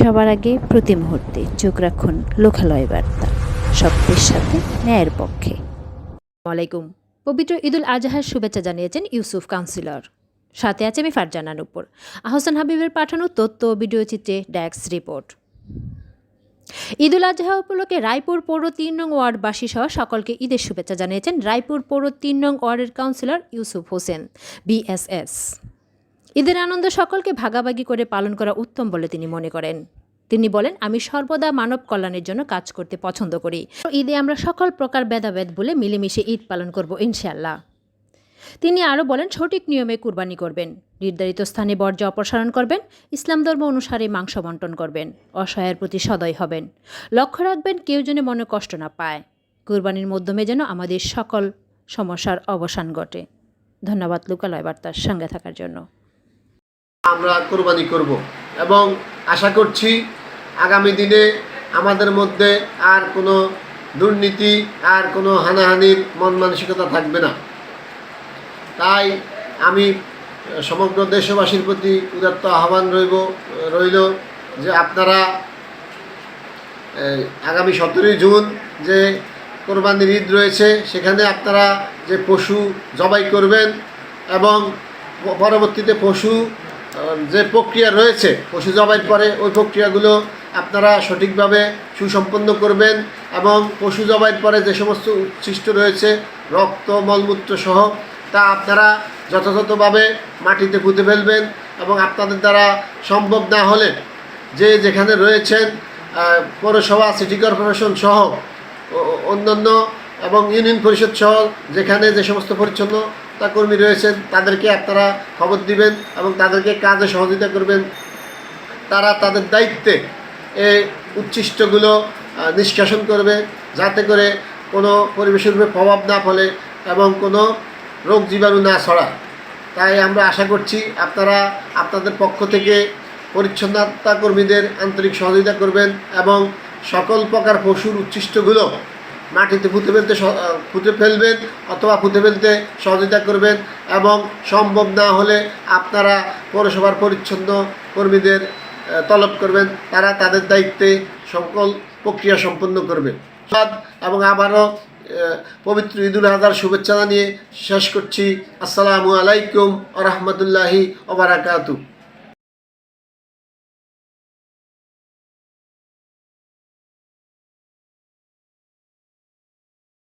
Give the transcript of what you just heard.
সবার আগে প্রতি মুহূর্তে চোখ রাখুন লোকালয় বার্তা। সত্যের সাথে ন্যায়ের পক্ষে। ওয়ালাইকুম। পবিত্র ঈদুল আজহার শুভেচ্ছা জানিয়েছেন ইউসুফ কাউন্সিলর। সাথে আছে আমি ফারজানার উপর। আহসান হাবিবের পাঠানো তথ্য, ভিডিও চিত্রে ড্যাক্স রিপোর্ট। ঈদুল আজহা উপলক্ষে রায়পুর পৌর তিন নং ওয়ার্ডবাসী সহ সকলকে ঈদের শুভেচ্ছা জানিয়েছেন রায়পুর পৌর তিন নং ওয়ার্ডের কাউন্সিলর ইউসুফ হোসেন, বিএসএস। ঈদের আনন্দ সকলকে ভাগাভাগি করে পালন করা উত্তম বলে তিনি মনে করেন। তিনি বলেন, আমি সর্বদা মানব কল্যাণের জন্য কাজ করতে পছন্দ করি। ঈদে আমরা সকল প্রকার ভেদাভেদ বলে মিলেমিশে ঈদ পালন করব ইনশাল্লাহ তিনি আরও বলেন, সঠিক নিয়মে কুরবানি করবেন, নির্ধারিত স্থানে বর্জ্য অপসারণ করবেন, ইসলাম ধর্ম অনুসারে মাংস বন্টন করবেন, অসহায়ের প্রতি সদয় হবেন। লক্ষ্য রাখবেন, কেউ যেন মনে কষ্ট না পায়। কুরবানির মাধ্যমে যেন আমাদের সকল সমস্যার অবসান ঘটে। ধন্যবাদ, লোকালয় বার্তার সঙ্গে থাকার জন্য। আমরা কোরবানি করব। এবং আশা করছি আগামী দিনে আমাদের মধ্যে আর কোনো দুর্নীতি, আর কোনো হানাহানির মন মানসিকতা থাকবে না। তাই আমি সমগ্র দেশবাসীর প্রতি উদাত্ত আহ্বান রইব, রইল যে আপনারা আগামী সতেরোই জুন যে কোরবানির ঈদ রয়েছে, সেখানে আপনারা যে পশু জবাই করবেন এবং পরবর্তীতে পশু যে প্রক্রিয়া রয়েছে, পশু জবাইয়ের পরে ওই প্রক্রিয়াগুলো আপনারা সঠিকভাবে সুসম্পন্ন করবেন এবং পশু জবাইয়ের পরে যে সমস্ত উচ্ছিষ্ট রয়েছে, রক্ত, মলমূত্র সহ, তা আপনারা যথাযথভাবে মাটিতে পুঁতে ফেলবেন এবং আপনাদের দ্বারা সম্ভব না হলে যে যেখানে রয়েছেন পৌরসভা, সিটি কর্পোরেশন সহ অন্যান্য এবং ইউনিয়ন পরিষদ সহ, যেখানে যে সমস্ত পরিচ্ছন্নতা কর্মী রয়েছেন, তাদেরকে আপনারা খবর দিবেন এবং তাদেরকে কাজে সহযোগিতা করবেন। তারা তাদের দায়িত্বে এই উচ্ছিষ্টগুলো নিষ্কাশন করবে যাতে করে কোনো পরিবেশের উপরে প্রভাব না ফলে এবং কোনো রোগ জীবাণু না ছড়ায়। তাই আমরা আশা করছি আপনারা আপনাদের পক্ষ থেকে পরিচ্ছন্নতা কর্মীদের আন্তরিক সহযোগিতা করবেন এবং সকল প্রকার পশুর উচ্ছিষ্টগুলো মাটিতে পুঁতে ফেলতে পুঁতে ফেলবেন অথবা পুঁতে ফেলতে সহযোগিতা করবেন এবং সম্ভব না হলে আপনারা পৌরসভার পরিচ্ছন্ন কর্মীদের তলব করবেন। তারা তাদের দায়িত্বে সকল প্রক্রিয়া সম্পন্ন করবেন। এবং আবারও পবিত্র ঈদুল আজহার শুভেচ্ছা জানিয়ে শেষ করছি। আসসালামু আলাইকুম আ রহমতুল্লাহি ওবরাকাতু